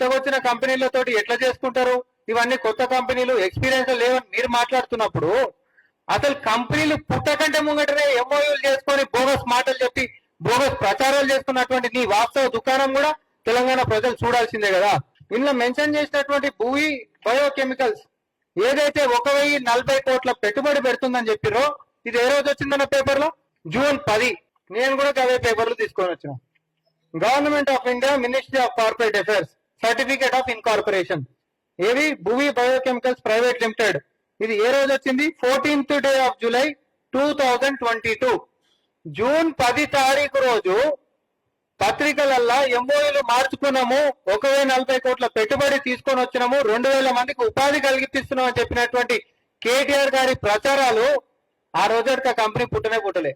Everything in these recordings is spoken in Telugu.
కొత్తగా వచ్చిన కంపెనీలతో ఎట్లా చేసుకుంటారు? ఇవన్నీ కొత్త కంపెనీలు ఎక్స్పీరియన్స్ లేవని మీరు మాట్లాడుతున్నప్పుడు అసలు కంపెనీలు పుట్టకంటే ముంగటనే ఎంఓయూలు చేసుకొని బోగస్ మాటలు చెప్పి బోగస్ ప్రచారాలు చేసుకున్నటువంటి నీ వాస్తవ దుకాణం కూడా తెలంగాణ ప్రజలు చూడాల్సిందే కదా. ఇందులో మెన్షన్ చేసినటువంటి భూమి బయోకెమికల్స్ ఏదైతే ఒక వెయ్యి నలభై కోట్ల పెట్టుబడి పెడుతుందని చెప్పిరో ఇది ఏ రోజు వచ్చిందన్న పేపర్లో? జూన్ పది. నేను కూడా అవే పేపర్లు తీసుకొని వచ్చిన. Government of India ministry of corporate affairs. Certificate of incorporation ఏవి? Bhoomi biochemicals private limited. ఇది ఏ రోజు వచ్చింది? Fourteenth day of July two thousand twenty two. June పది తారీఖు రోజు పత్రికలల్లా ఎంఓయూలు మార్చుకున్నాము. ఒక వెయ్యి నలభై కోట్ల పెట్టుబడి తీసుకొని వచ్చినాము. రెండు వేల మందికి ఉపాధి కలిగిస్తున్నాం అని చెప్పినటువంటి కేటీఆర్ గారి ప్రచారాలు ఆ రోజు కంపెనీ పుట్టనే పుట్టలే.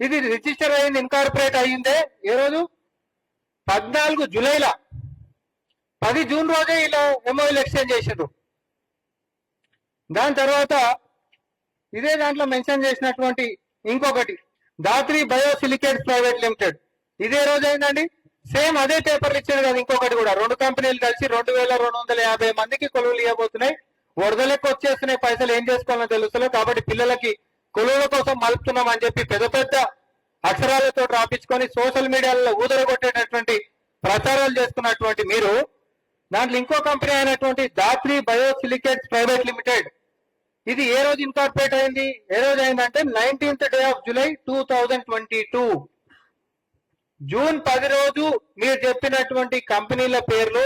ఇది రిజిస్టర్ అయింది ఇన్కార్పొరేట్ అయ్యిందే ఏ రోజు? పద్నాలుగు జూలైలా. పది జూన్ రోజే ఇలా ఎంఓఎల్ ఎక్స్చేంజ్ చేసిండ్రు దాని తర్వాత ఇదే దాంట్లో మెన్షన్ చేసినటువంటి ఇంకొకటి దాత్రి బయోసిలికేట్ ప్రైవేట్ లిమిటెడ్. ఇదే రోజు ఏంటండి సేమ్ అదే పేపర్లు ఇచ్చాడు కదా ఇంకొకటి కూడా. రెండు కంపెనీలు కలిసి రెండు వేల రెండు వందల యాభై మందికి కొలువులు ఇవ్వబోతున్నాయి. వరదలకు వచ్చేస్తున్నాయి పైసలు ఏం చేసుకోవాలో తెలుస్తలేదు. కాబట్టి పిల్లలకి కొలువుల కోసం మలుపుతున్నాం అని చెప్పి పెద్ద పెద్ద అక్షరాలతో రాపించుకొని సోషల్ మీడియాలో ఊదరగొట్టేటటువంటి ప్రచారాలు చేసుకున్నటువంటి మీరు దాంట్లో ఇంకో కంపెనీ అయినటువంటి దాత్రి బయోసిలికేట్స్ ప్రైవేట్ లిమిటెడ్. ఇది ఏ రోజు ఇన్కార్పొరేట్ అయింది? ఏ రోజు అయిందంటే nineteenth day of July two thousand twenty two. June పది రోజు మీరు చెప్పినటువంటి కంపెనీల పేర్లు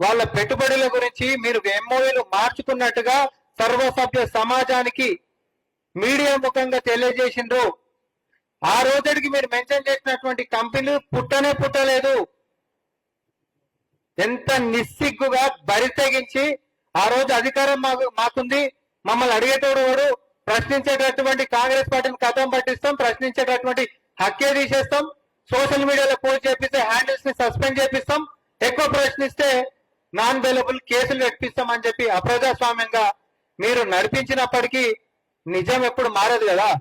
వాళ్ళ పెట్టుబడుల గురించి మీరు ఎంఓఏలు మార్చుకున్నట్టుగా సర్వసభ్య సమాజానికి మీడియా ముఖంగా తెలియజేసిండ్రు. ఆ రోజుకి మీరు మెన్షన్ చేసినటువంటి కంపెనీలు పుట్టనే పుట్టలేదు. ఎంత నిస్సిగ్గుగా బరి తెగించి ఆ రోజు అధికారం మాకు మాకుంది. మమ్మల్ని అడిగేటోడు వాడు ప్రశ్నించేటటువంటి కాంగ్రెస్ పార్టీని కథం పట్టిస్తాం ప్రశ్నించేటటువంటి హక్కే తీసేస్తాం. సోషల్ మీడియాలో పోస్ట్ చేపిస్తే హ్యాండిల్స్ని సస్పెండ్ చేపిస్తాం. ఎక్కువ ప్రశ్నిస్తే నాన్ అవైలబుల్ కేసులు పెట్టిస్తాం అని చెప్పి అప్రజాస్వామ్యంగా మీరు నడిపించినప్పటికీ నిజం ఎప్పుడు మారదు కదా.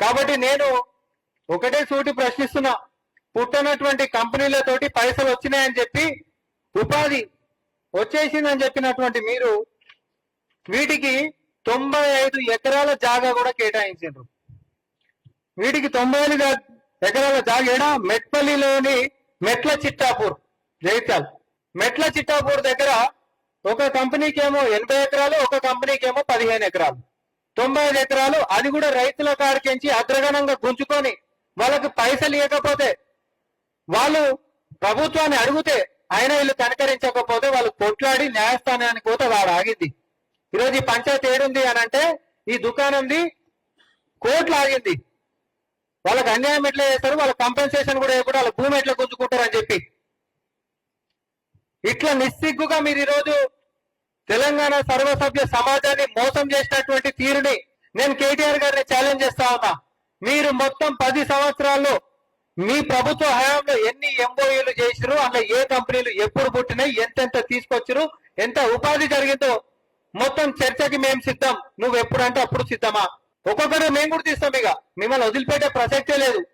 కాబట్టి నేను ఒకటే సూటి ప్రశ్నిస్తున్నా. పుట్టనటువంటి కంపెనీలతోటి పైసలు వచ్చినాయని చెప్పి ఉపాధి వచ్చేసిందని చెప్పినటువంటి మీరు వీటికి తొంభై ఐదు ఎకరాల జాగా కూడా కేటాయించారు వీటికి తొంభై ఐదు ఎకరాల జాగా మెట్పల్లిలోని మెట్ల చిట్టాపూర్ జైత్యాల్. మెట్ల చిట్టాపూర్ దగ్గర ఒక కంపెనీకి ఏమో ఎనభై ఎకరాలు ఒక కంపెనీకి ఏమో పదిహేను ఎకరాలు. తొంభై ఐదు ఎకరాలు అది కూడా రైతుల కాడికించి అగ్రగణంగా గుంజుకొని వాళ్ళకి పైసలు ఇవ్వకపోతే వాళ్ళు ప్రభుత్వాన్ని అడిగితే ఆయన వీళ్ళు కనకరించకపోతే వాళ్ళు కొట్లాడి న్యాయస్థానానికి పోతే వాడు ఆగింది. ఈరోజు ఈ పంచాయతీ ఏడుంది అని అంటే ఈ దుకాణంది కోర్టులు ఆగింది. వాళ్ళకి అన్యాయం ఎట్లా చేస్తారు? వాళ్ళ కంపెన్సేషన్ కూడా ఇవ్వకుండా వాళ్ళ భూమి ఎట్లా గుంజుకుంటారు అని చెప్పి. ఇట్లా నిస్సిగ్గుగా మీరు ఈరోజు తెలంగాణ సర్వసభ్య సమాజాన్ని మోసం చేసినటువంటి తీరుని నేను కేటీఆర్ గారిని ఛాలెంజ్ చేస్తా ఉన్నా. మీరు మొత్తం పది సంవత్సరాల్లో మీ ప్రభుత్వ హయాంలో ఎన్ని ఎంఓయూలు చేసిరు అందులో ఏ కంపెనీలు ఎప్పుడు పుట్టినాయి ఎంతెంత తీసుకొచ్చిరు ఎంత ఉపాధి జరిగిందో మొత్తం చర్చకి మేము సిద్ధం. నువ్వు ఎప్పుడంటే అప్పుడు సిద్ధమా? ఒక్కొక్కరు మేము కూడా తీస్తాం ఇక. మిమ్మల్ని వదిలిపెట్టే ప్రసక్తే లేదు.